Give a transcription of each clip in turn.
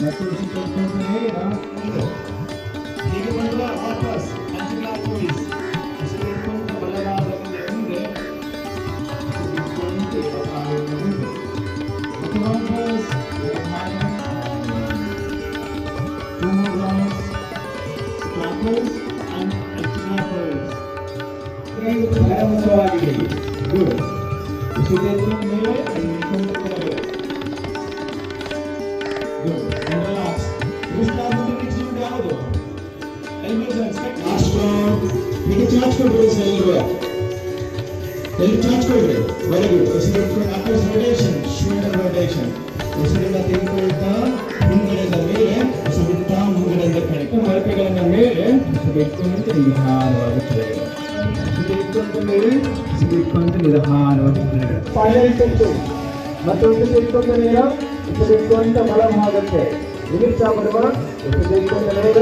Mas eu estou com dinheiro, né? Liga para lá, rapaz. Clappers and anti-clappers. ಆರಂಭವಾಗಿದೆ good ವಿಶ್ವದೇವರ ಮೇಲೆ ನಿಂತ್ಕೊಂಡು ಕೆಳಗೆ Good. And relax. Krishna ಮುಂದೆ next round ಯಾವುದು? Elbows and straight. Last round. ಈಗ ಚಾಚ್ಕೊಳ್ರಿ sir ಎಲ್ಲರೂ ಎಲ್ಲಿ ಚಾಚ್ಕೊಳ್ರಿ very good ಹೆಸರಿಟ್ಕೊಂಡು oppose rotation shoulder rotation ಹೆಸರಿಂದ ತೆಗೆದುಕೊಳ್ತಾ ಮುಂಗಡೆಯಿಂದ ಮೇಲೆ ಹೆಸರಿಡ್ತಾ ಮುಂಗಡೆಯಿಂದ ಕೆಳಗೆ ಮರಕೆಗಳನ್ನ ಮೇಲೆ ಬಿಟ್ಕೊಂಡು ನಿಧಾನವಾಗಿ ಕೆಳಗೆ ತೆಗೆದುಕೊಂಡ ಮೇಲೆ ಬಿಟ್ಕೊಂಡು ನಿಧಾನವಾಗಿ ಕೆಳಗೆ ಫೈನಲ್ ಟೆಂಟು ಮತ್ತೊಂದು ತೆಗೆದುಕೊಂಡನೆಯ ತೆಗೆದುಕೊಂಡ ಬಲಭಾಗಕ್ಕೆ ನಿಮಿಷ ಬರುವ ತೆಗೆದುಕೊಂಡ ನೇರ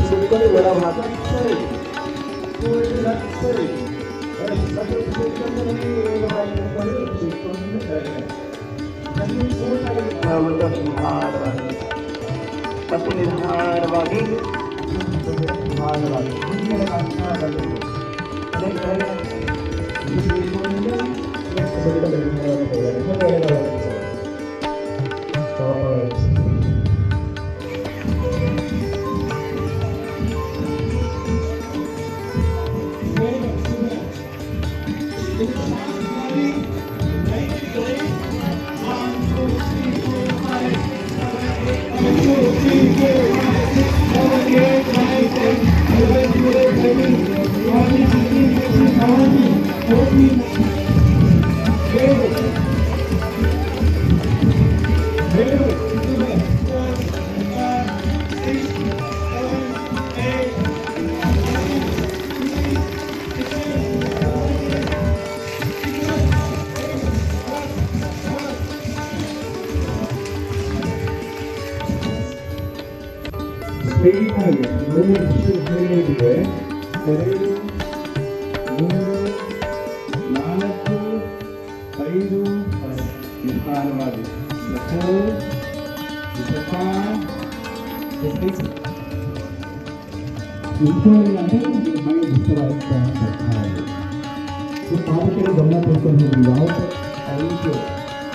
ತೆಗೆದುಕೊಂಡು ಒಳಭಾಗ ಸರಿ ಸರಿ ಮತ್ತು ತೆಗೆದುಕೊಂಡ ನೇರವಾಗಿ ತೆಗೆದುಕೊಂಡು ഭാഗമായി കുഞ്ഞിയുടെ കഷ്ടപ്പെട്ടു അല്ലെങ്കിൽ ಸ್ಟ್ರೈಟ್ ಆಗಿ ಮೂರು ಹೇಗಿದೆ ಎರಡು ಮೂರು animals, the food, the farm, the fish. ఇంకోటి అంటే మైండ్ డిస్టర్బ్ అవుతాయి సో కాబట్టి గమ్మ పెట్టుకొని అవుట్ ఐదు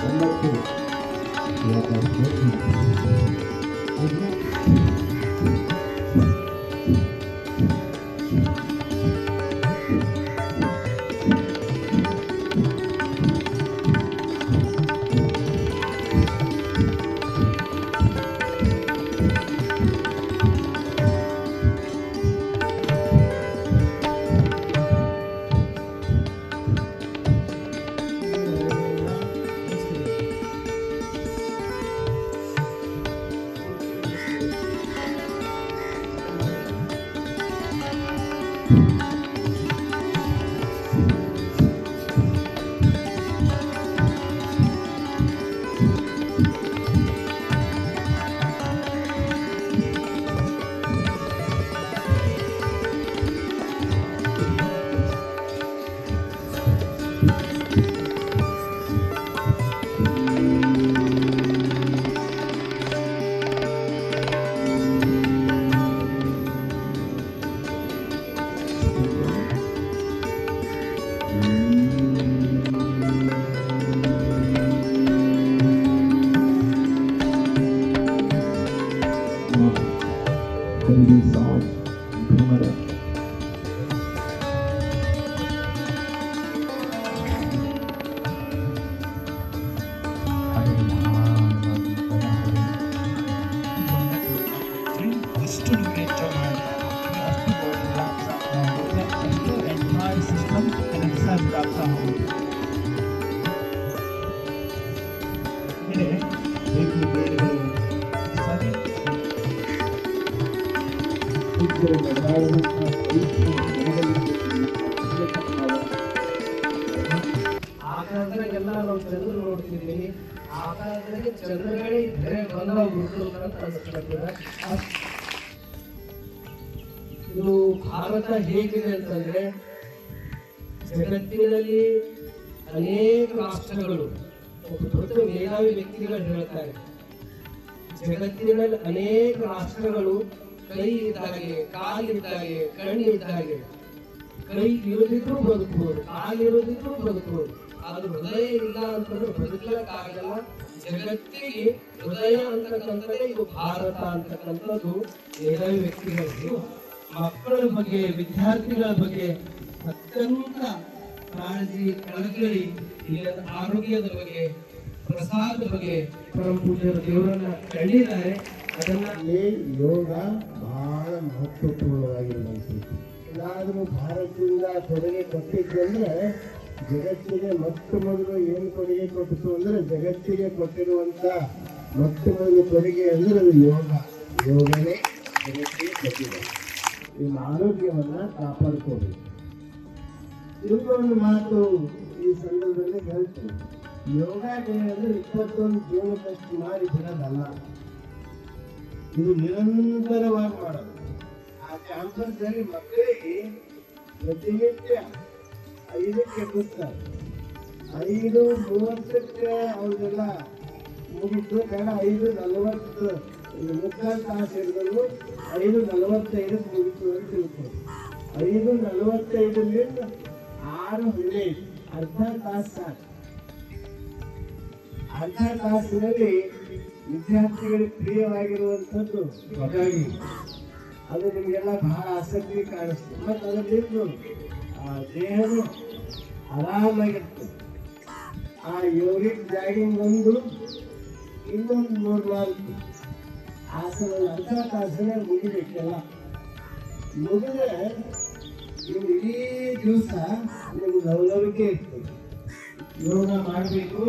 ఒంబత్తు ఇలా ಜನರಲ್ಲಿ ಆಕಾಶದಾಗೆಲ್ಲ ನಾವು ಚಂದ್ರ ನೋಡ್ತಿದ್ದೀವಿ ಆಕಾಶದಾಗೆ ಚಂದ್ರಗಳೇ ಇದ್ರೆ ಬಂದ ಗುರುತು ಅಂತ ಅನ್ಸ್ಕೊಳ್ತದೆ ಇದು ಭಾರತ ಹೇಗಿದೆ ಅಂತಂದ್ರೆ ಜಗತ್ತಿನಲ್ಲಿ ಅನೇಕ ರಾಷ್ಟ್ರಗಳು ದೊಡ್ಡ ಮೇಧಾವಿ ವ್ಯಕ್ತಿಗಳು ಹೇಳ್ತಾರೆ. ಜಗತ್ತಿನಲ್ಲಿ ಅನೇಕ ರಾಷ್ಟ್ರಗಳು ಕೈ ಇದ್ದಾಗೆ ಕಾಲಿದ್ದಾಗೆ ಕಣ್ಣಿದ್ದಾಗೆ ಕೈ ಇರೋದಿದ್ರು ಬದುಕಬಹುದು ಕಾಲಿರೋದಿದ್ರು ಬದುಕಬಹುದು ಆದ್ರೆ ಹೃದಯ ಇಲ್ಲ ಅಂತಂದ್ರೆ ಬದುಕಲಕ್ಕಾಗಲ್ಲ. ಜಗತ್ತಿಗೆ ಹೃದಯ ಅಂತಕ್ಕಂಥದ್ದೇ ಇದು ಭಾರತ ಅಂತಕ್ಕಂಥದ್ದು ಮೇಧಾವಿ ವ್ಯಕ್ತಿಗಳು. ಮಕ್ಕಳ ಬಗ್ಗೆ, ವಿದ್ಯಾರ್ಥಿಗಳ ಬಗ್ಗೆ ಅತ್ಯಂತ ಕಾಳಜಿ ಕಳಕಳಿ ಇಲ್ಲಿನ ಆರೋಗ್ಯದ ಬಗ್ಗೆ, ಪ್ರಸಾದದ ಬಗ್ಗೆ ಪರಮ ಪೂಜ್ಯರ ದೇವರನ್ನ ಕಂಡಿದ್ದಾರೆ ಅದನ್ನ ಯೋಗ ಬಹಳ ಮಹತ್ವಪೂರ್ಣವಾಗಿರುವಂಥದ್ದು. ಎಲ್ಲಾದರೂ ಭಾರತದಿಂದ ಕೊಡುಗೆ ಕೊಟ್ಟಿದ್ದಂದ್ರೆ ಜಗತ್ತಿಗೆ ಮೊತ್ತ ಮೊದಲು ಏನು ಕೊಡುಗೆ ಕೊಟ್ಟಿತು ಅಂದರೆ ಜಗತ್ತಿಗೆ ಕೊಟ್ಟಿರುವಂಥ ಮೊತ್ತ ಮೊದಲು ಕೊಡುಗೆ ಅಂದರೆ ಅದು ಯೋಗ. ಯೋಗನೇ ಜಗತ್ತಿಗೆ ಕೊಟ್ಟಿದೆ. ನಿಮ್ಮ ಆರೋಗ್ಯವನ್ನು ಕಾಪಾಡ್ಕೋಬೇಕು. ಇನ್ನೊಂದು ಮಾತು ಈ ಸಂದರ್ಭದಲ್ಲಿ ಹೇಳ್ತೀನಿ. ಯೋಗ ಡೇ ಅಂದ್ರೆ ಇಪ್ಪತ್ತೊಂದು ಜೀವನದಷ್ಟು ಮಾಡಿ ಬಿಡೋದಲ್ಲ, ಇದು ನಿರಂತರವಾಗಿ ಮಾಡೋದು. ಆ ಕ್ಯಾಂಪಸ್ನಲ್ಲಿ ಮಕ್ಕಳಿಗೆ ಪ್ರತಿನಿತ್ಯ ಐದಕ್ಕೆ ಕೂತಾರೆ ಐದು, ಮೂವತ್ತಕ್ಕೆ ಅವ್ರಿಗೆಲ್ಲ ಮುಗಿತು, ಬೇಡ, ಐದು, ನಲವತ್ತು ಮುಕ್ಕಾಲು ತಾಸು ಹಿಡಿದ್ರು ಐದು ನಲವತ್ತೈದಕ್ಕೆ ಮುಗಿತು ಅಂತ ತಿಳ್ಕೊಂಡು ಐದು ನಲವತ್ತೈದರಿಂದ ಆರು ಹದಿನೈದು ಅರ್ಧ ತಾಸು ಸಾಕು. ಅರ್ಧ ತಾಸಿನಲ್ಲಿ ವಿದ್ಯಾರ್ಥಿಗಳಿಗೆ ಪ್ರಿಯವಾಗಿರುವಂಥದ್ದು ಹಾಗಾಗಿ ಅದು ನಿಮಗೆಲ್ಲ ಬಹಳ ಆಸಕ್ತಿ ಕಾಣಿಸ್ತದೆ ಮತ್ತು ಆ, ದೇಹನು ಆರಾಮಾಗಿರ್ತದೆ. ಆ ಯೋಗಿಕ್ ಜಾಗಿಂಗ್ ಒಂದು, ಇನ್ನೊಂದು ನಾಲ್ಕು ಆಸನ ಅರ್ಧ ತಾಸಿನ ಮುಗಿಬೇಕೆಲ್ಲ. ಮುಗಿದ್ರೆ ಇಡೀ ದಿವಸ ನಿಮ್ಗೆ ಯೋಗ ಮಾಡಬೇಕು